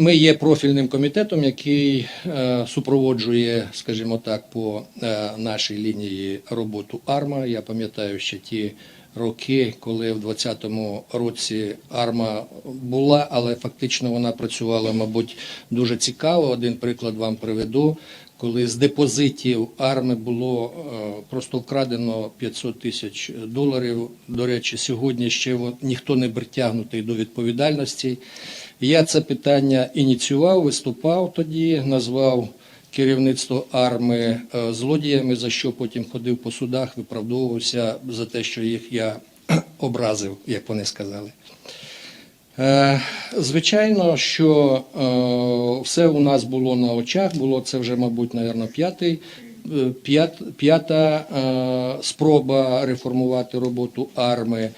ми є профільним комітетом, який е, супроводжує, скажімо так, по е, нашій лінії роботу АРМА. Я пам'ятаю ще ті роки, коли в 2020 році АРМА була, але фактично вона працювала, мабуть, дуже цікаво. Один приклад вам приведу. Коли з депозитів арми було е, просто вкрадено 500 тисяч доларів. До речі, сьогодні ще ніхто не притягнутий до відповідальності. Я це питання ініціював, виступав тоді, назвав керівництво арми е, злодіями, за що потім ходив по судах, виправдовувався за те, що їх я образив, як вони сказали. Е, Звичайно, що е, все у нас було на очах, було це вже, мабуть, напевно, п'ятий. п'ят- П'ята спроба реформувати роботу арми.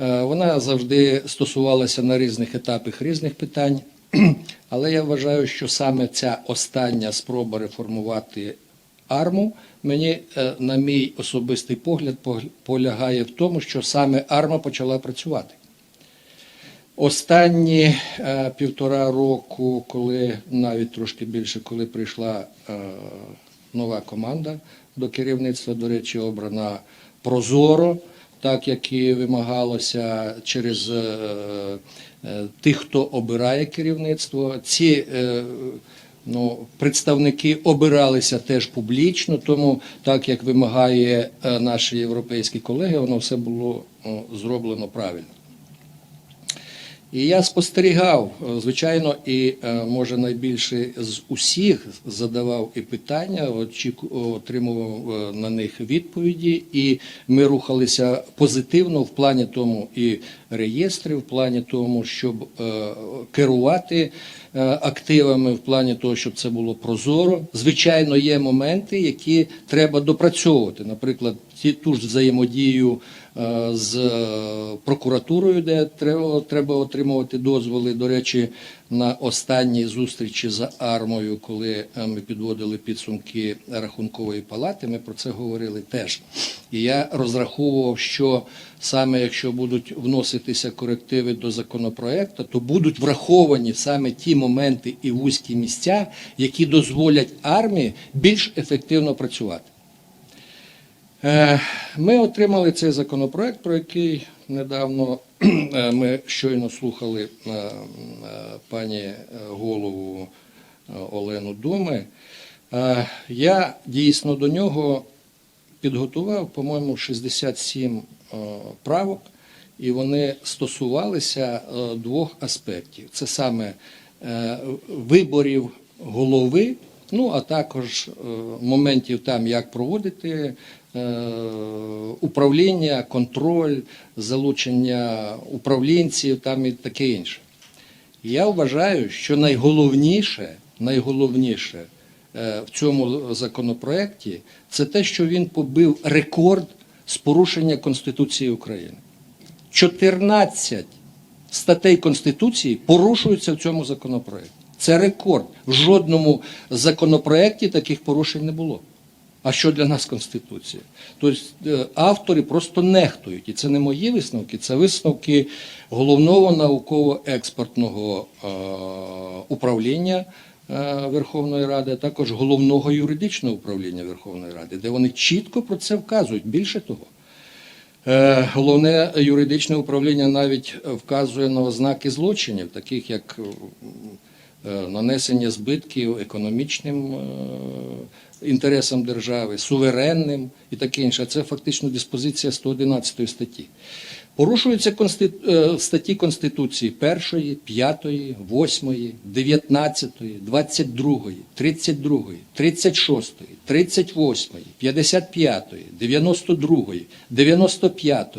Е, Вона завжди стосувалася на різних етапах різних питань. Але я вважаю, що саме ця остання спроба реформувати арму, мені, е, на мій особистий погляд, пог- полягає в тому, що саме арма почала працювати. Останні е, півтора року, коли навіть трошки більше, коли прийшла е, нова команда до керівництва, до речі, обрана прозоро, так як і вимагалося через е, е, тих, хто обирає керівництво. Ці е, ну, представники обиралися теж публічно, тому так як вимагає наші європейські колеги, воно все було о, зроблено правильно. І я спостерігав, е, звичайно, і е, може найбільше з усіх задавав і питання, отримував е, на них відповіді, і ми рухалися позитивно в плані тому і реєстрів, в плані тому, щоб керувати активами, в плані того, щоб це було прозоро. Звичайно, є моменти, які треба допрацьовувати. Наприклад, ті ту ж взаємодію е, з е, прокуратурою, де треба, треба отримувати дозволи. До речі, на останній зустрічі за армою, коли е, ми підводили підсумки рахункової палати, ми про це говорили теж. І я розраховував, що саме якщо будуть вноситися корективи до законопроекту, то будуть враховані саме ті моменти і вузькі місця, які дозволять армії більш ефективно працювати. Е, Ми отримали цей законопроект, про який недавно е, ми щойно слухали е, пані голову Олену Думи. Я дійсно до нього підготував, по-моєму, 67 е, правок, і вони стосувалися двох аспектів: це саме виборів голови, ну а також моментів там, як проводити управління, контроль, залучення управлінців там і таке інше. Я вважаю, що найголовніше, найголовніше е, в цьому законопроекті це те, що він побив рекорд з порушення Конституції України. 14 статей Конституції порушуються в цьому законопроекті. Це рекорд. В жодному законопроекті таких порушень не було. А що для нас Конституція? Тобто е, автори просто нехтують. І це не мої висновки, це висновки головного науково-експортного е, управління е, Верховної Ради, а також головного юридичного управління Верховної Ради, де вони чітко про це вказують. Більше того, Головне юридичне управління навіть вказує на ознаки злочинів, таких як нанесення збитків економічним інтересам держави, суверенним і таке інше. Це фактично диспозиція 111 статті. Порушуються е, статті Конституції 1, 5, 8, 19, 22, 32, 36, 38, 55, 92, 95,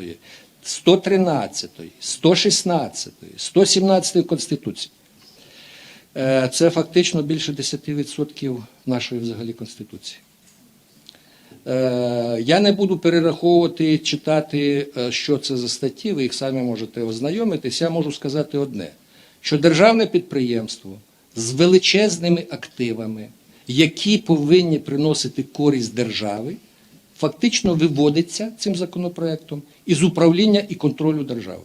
113, 116, 117 Конституції. Е, Це фактично більше 10% нашої взагалі Конституції. Е, Я не буду перераховувати, читати, е, що це за статті, ви їх самі можете ознайомитись. Я можу сказати одне: що державне підприємство з величезними активами, які повинні приносити користь держави, фактично виводиться цим законопроектом із управління і контролю держави.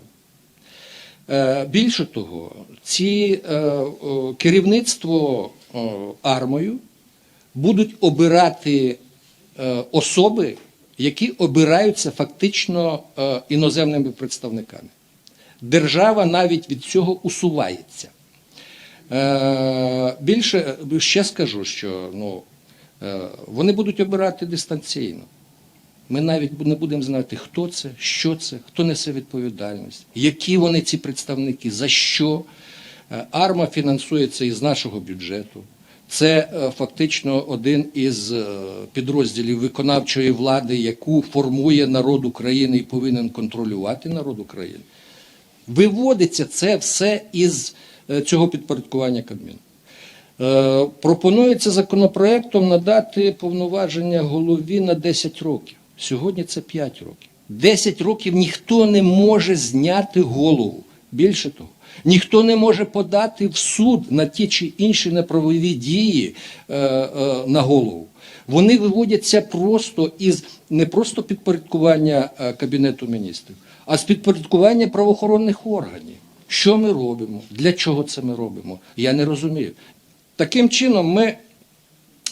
Е, Більше того, ці е, керівництво армою будуть обирати е, особи, які обираються фактично іноземними представниками. Держава навіть від цього усувається. Більше ще скажу, що ну, вони будуть обирати дистанційно. Ми навіть не будемо знати, хто це, що це, хто несе відповідальність, які вони ці представники, за що. Е, Арма фінансується із нашого бюджету. Це е, фактично один із е, підрозділів виконавчої влади, яку формує народ України і повинен контролювати народ України. Виводиться це все із цього підпорядкування Кабміну. Пропонується законопроектом надати повноваження голові на 10 років. Сьогодні це 5 років. 10 років ніхто не може зняти голову. Більше того, ніхто не може подати в суд на ті чи інші неправові дії е, е, на голову. Вони виводяться просто із не просто підпорядкування е, Кабінету міністрів, а з підпорядкування правоохоронних органів. Що ми робимо? Для чого це ми робимо? Я не розумію. Таким чином, ми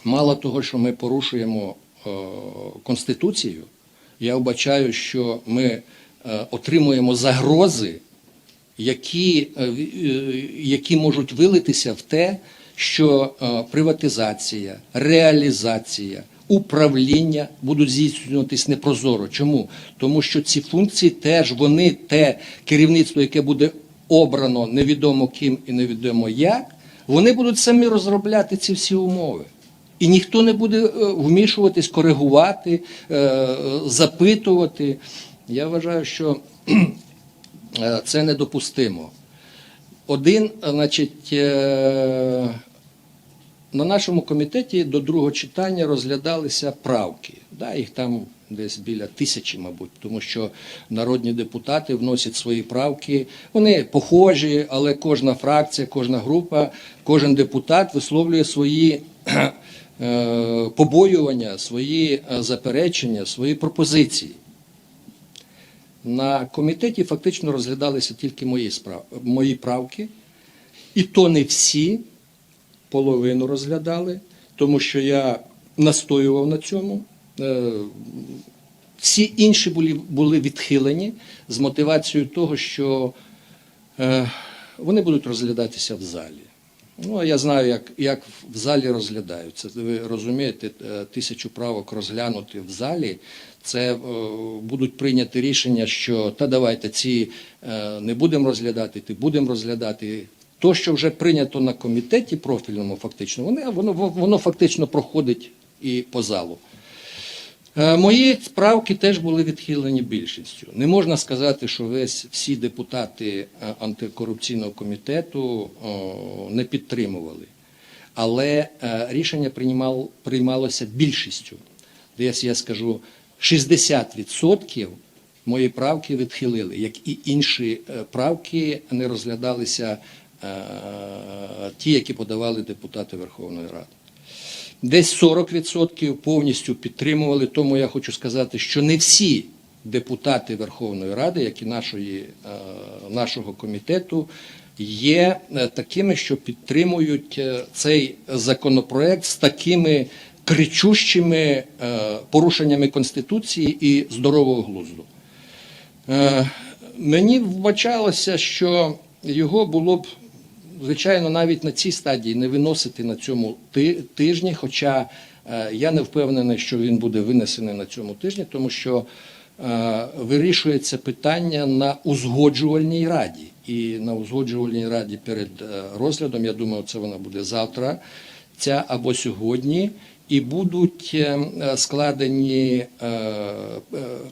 мало того, що ми порушуємо Конституцію, я вбачаю, що ми е, отримуємо загрози, які, е, е, які можуть вилитися в те, що е, приватизація, реалізація, управління будуть здійснюватись непрозоро. Чому? Тому що ці функції теж вони, те керівництво, яке буде обрано невідомо ким і невідомо як, вони будуть самі розробляти ці всі умови. І ніхто не буде е, вмішуватись, коригувати, е, запитувати. Я вважаю, що е, це недопустимо. Один, значить, на нашому комітеті до другого читання розглядалися правки. Да, їх там десь біля тисячі, мабуть, тому що народні депутати вносять свої правки. Вони похожі, але кожна фракція, кожна група, кожен депутат висловлює свої побоювання, свої е, заперечення, свої пропозиції. На комітеті фактично розглядалися тільки мої, справ... мої правки, і то не всі, половину розглядали, тому що я настоював на цьому. Е, Всі інші були, відхилені з мотивацією того, що е, вони будуть розглядатися в залі. Ну, я знаю, як, як в залі розглядаються. Ви розумієте, е, тисячу правок розглянути в залі, це е, будуть прийняти рішення, що та давайте ці е, не будемо розглядати, ти будемо розглядати. То, що вже прийнято на комітеті профільному, фактично, воно, воно, воно фактично проходить і по залу. Е, Мої правки теж були відхилені більшістю. Не можна сказати, що весь всі депутати е, антикорупційного комітету не підтримували. Але е, рішення приймал, приймалося більшістю. Десь я скажу 60% мої правки відхилили, як і інші правки не розглядалися ті, які подавали депутати Верховної Ради. Десь 40% повністю підтримували. Тому я хочу сказати, що не всі депутати Верховної Ради, як і нашої, е, нашого комітету, є е, такими, що підтримують е, цей законопроект з такими кричущими порушеннями Конституції і здорового глузду. Мені вбачалося, що його було б, звичайно, навіть на цій стадії не виносити на цьому ти- тижні, хоча е, я не впевнений, що він буде винесений на цьому тижні, тому що е, вирішується питання на узгоджувальній раді. І на узгоджувальній раді перед е, розглядом, я думаю, це вона буде завтра, ця або сьогодні. І будуть складені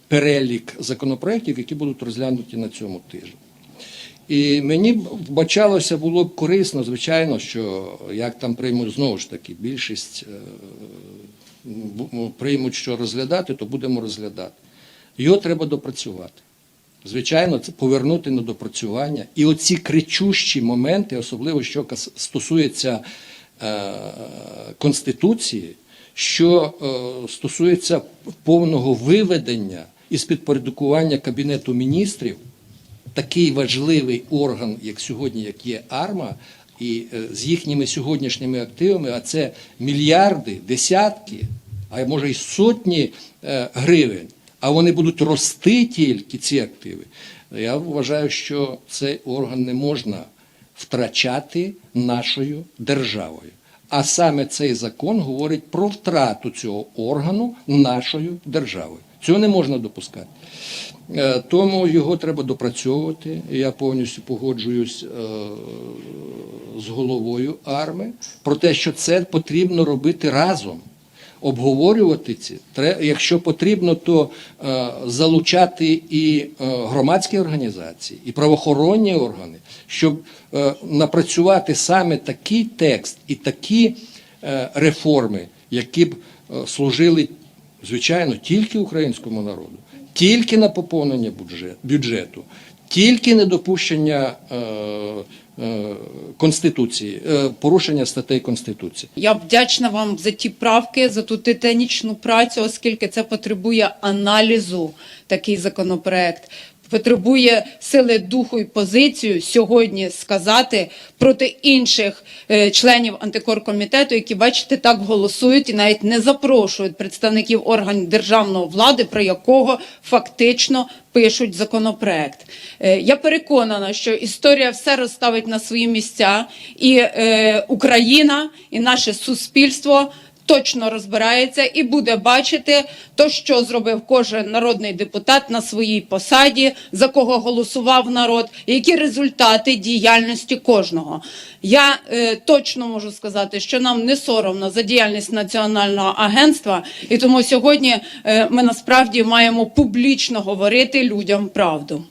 перелік законопроєктів, які будуть розглянуті на цьому тижні. І мені б вбачалося було б корисно, звичайно, що як там приймуть знову ж таки більшість е, приймуть, що розглядати, то будемо розглядати. Його треба допрацювати. Звичайно, це повернути на допрацювання. І оці кричущі моменти, особливо що стосується е, Конституції, що е, стосується повного виведення із підпорядкування Кабінету міністрів такий важливий орган, як сьогодні, як є АРМА, і е, з їхніми сьогоднішніми активами, а це мільярди, десятки, а може й сотні е, гривень, а вони будуть рости тільки ці активи. Я вважаю, що цей орган не можна втрачати нашою державою. А саме цей закон говорить про втрату цього органу нашою державою. Цього не можна допускати. Е, Тому його треба допрацьовувати. Я повністю погоджуюсь е, з головою арми про те, що це потрібно робити разом. Обговорювати ці якщо потрібно, то е, залучати і громадські організації, і правоохоронні органи, щоб напрацювати саме такий текст і такі реформи, які б служили, звичайно, тільки українському народу, тільки на поповнення бюджету, тільки недопущення е, е, конституції, е, порушення статей конституції. Я вдячна вам за ті правки, за ту титанічну працю, оскільки це потребує аналізу, такий законопроект. Потребує сили духу і позицію сьогодні сказати проти інших е, членів антикоркомітету, які, бачите, так голосують і навіть не запрошують представників органів державної влади, про якого фактично пишуть законопроект. Е, Я переконана, що історія все розставить на свої місця, і е, Україна, і наше суспільство точно розбирається і буде бачити то, що зробив кожен народний депутат на своїй посаді, за кого голосував народ, які результати діяльності кожного. Я е, точно можу сказати, що нам не соромно за діяльність національного агентства, і тому сьогодні е, ми насправді маємо публічно говорити людям правду.